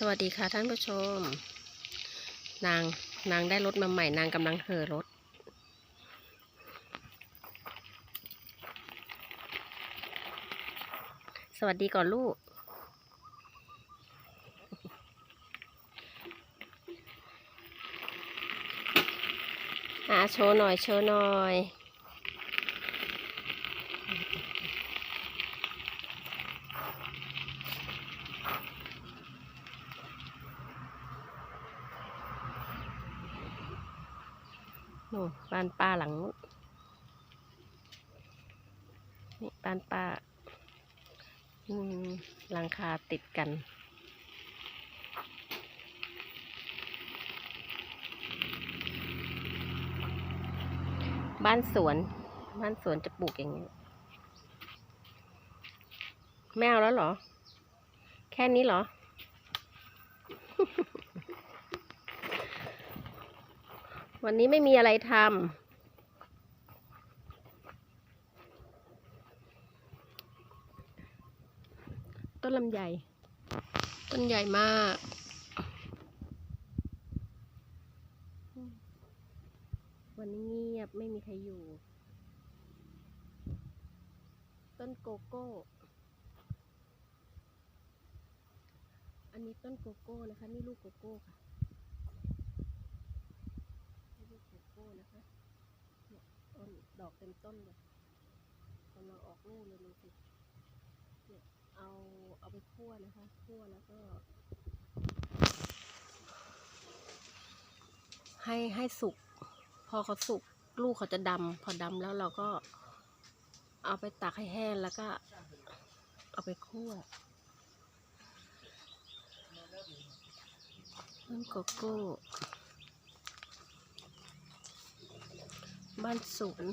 สวัสดีค่ะท่านผู้ชม นางนางได้รถมาใหม่นางกำลังเห่อรถ สวัสดีก่อนลูก อ่าโชว์หน่อย โชว์หน่อย น่นบ้านป้าหลังนู้นนี่บ้านป้าหลังคาติดกันบ้านสวน บ้านสวนจะปลูกอย่างนี้ไม่เอาแล้วเหรอ แค่นี้เหรอ วันนี้ไม่มีอะไรทำต้นลำไยต้นใหญ่มาก วันนี้เงียบไม่มีใครอยู่ ต้นโกโก้อันนี้ต้นโกโก้นะคะ นี่ลูกโกโก้ค่ะ นี่ลูกโกโก้นะคะเนี่ย ต้น ดอกเต็มต้นเลยกำลังออกลูกเลยดูสิเนี่ยเอาเอาไปคั่วนะคะ คั่วแล้วก็ ให้ให้สุก พอเขาสุก ลูกเขาจะดำพอดำแล้วเราก็ เอาไปตากให้แห้งแล้วก็ เอาไปคั่วต้นโกโก้ บ้านสวน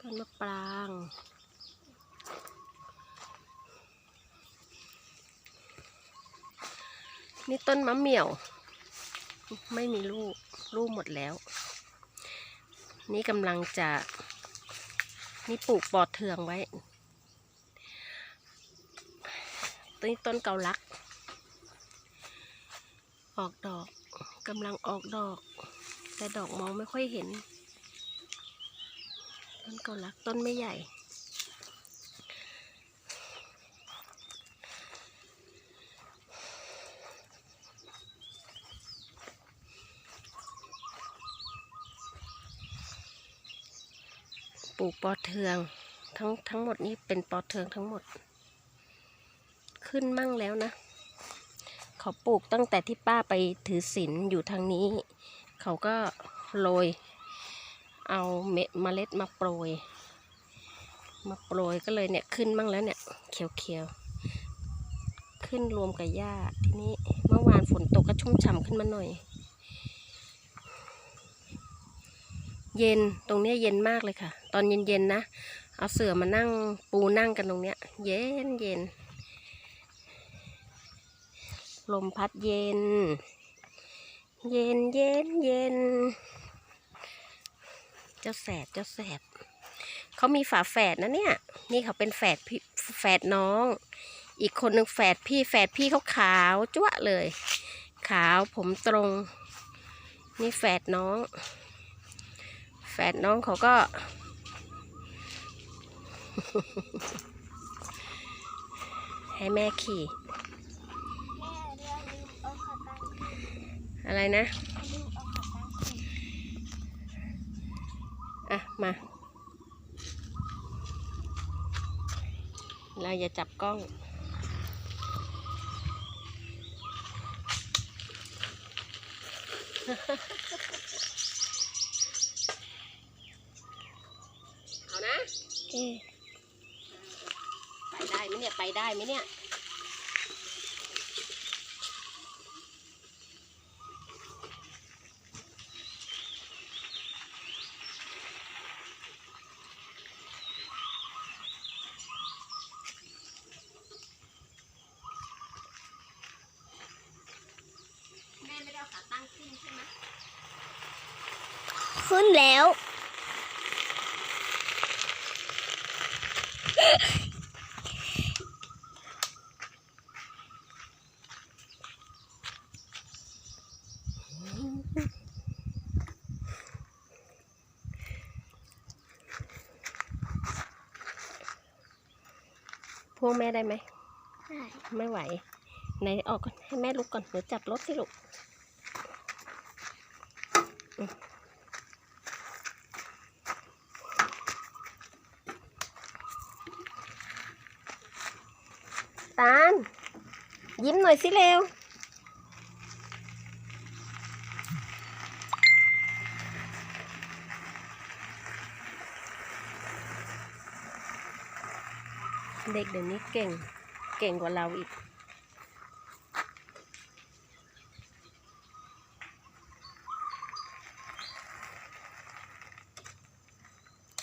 ต้นมะปรางนี่ต้นมะเหมี่ยว ไม่มีลูก ลูกหมดแล้ว นี่กำลังจะ นี่ปลูกปอดเทืองไว้ต้นต้นเกาลัก ออกดอกกำลังออกดอก แต่ดอกมองไม่ค่อยเห็น ต้นเกาลักต้นไม่ใหญ่ ปลูกปอเทือง ทั้งทั้งหมดนี้เป็นปอเทืองทั้งหมด ขึ้นมั่งแล้วนะเขาปลูกตั้งแต่ที่ป้าไปถือศีลอยู่ทางนี้ เขาก็โรย เอาเม็ดเมล็ดมาโปรย มาโปรยก็เลยเนี่ยขึ้นมั่งแล้วเนี่ยเขียวๆ ขึ้นรวมกับหญ้าทีนี้เมื่อวานฝนตกก็ชุ่มฉ่ำขึ้นมาหน่อย เย็นตรงเนี้ยเย็นมากเลยค่ะ ตอนเย็นๆนะ เอาเสื่อมานั่งปูนั่งกันตรงเนี้ย เย็นเย็นลมพัดเย็น เย็นเย็นเย็น เจ้าแสบเจ้าแสบ เขามีฝาแฝดนะเนี่ย นี่เขาเป็นแฝดพี่แฝดน้อง อีกคนหนึ่งแฝดพี่แฝดพี่เขาขาวจ้วะเลย ขาวผมตรง นี่แฝดน้อง แฝดน้องเขาก็ ให้แม่ขี่ แม่เรื่องลืมเอาขาตั้ง อะไรนะลืมเอาขาตั้งอะ มาเราอย่าจับกล้องเอานะเอ๊ะไปได้ไหมเนี่ย ไปได้ไหมเนี่ย มแล้ว พวงแม่ได้ไหมไม่ไหว ไหนออกก่อน ให้แม่ลุกก่อน หนูจับรถสิลูก Mm. ตาล ยิ้มหน่อยสิเร็ว เด็กเดี๋ยวนี้เก่ง เก่งกว่าเราอีก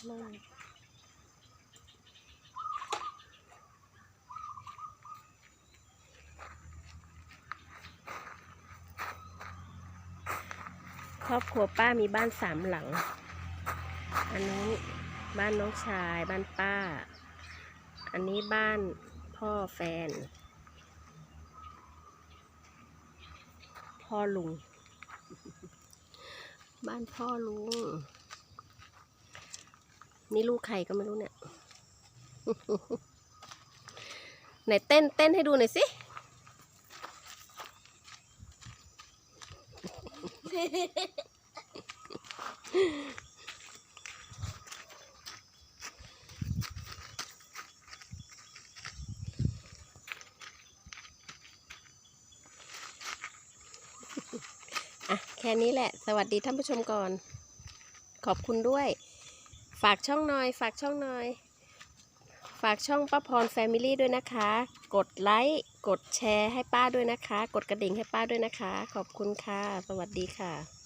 ม่ค รอบครัวป้ามีบ้านสามหลัง อันนี้บ้านน้องชายบ้านป้า อันนี้บ้านพ่อแฟน พ่อลุง บ้านพ่อลุง นี่ลูกใครก็ไม่รู้เนี่ย ไหนเต้นเต้นให้ดูหน่อยสิ อะแค่นี้แหละ สวัสดีท่านผู้ชมก่อน ขอบคุณด้วย ฝากช่องหน่อย ฝากช่องหน่อย ฝากช่องป้าพรแฟมิลี่ด้วยนะคะ กดไลค์ กดแชร์ให้ป้าด้วยนะคะ กดกระดิ่งให้ป้าด้วยนะคะ ขอบคุณค่ะ สวัสดีค่ะ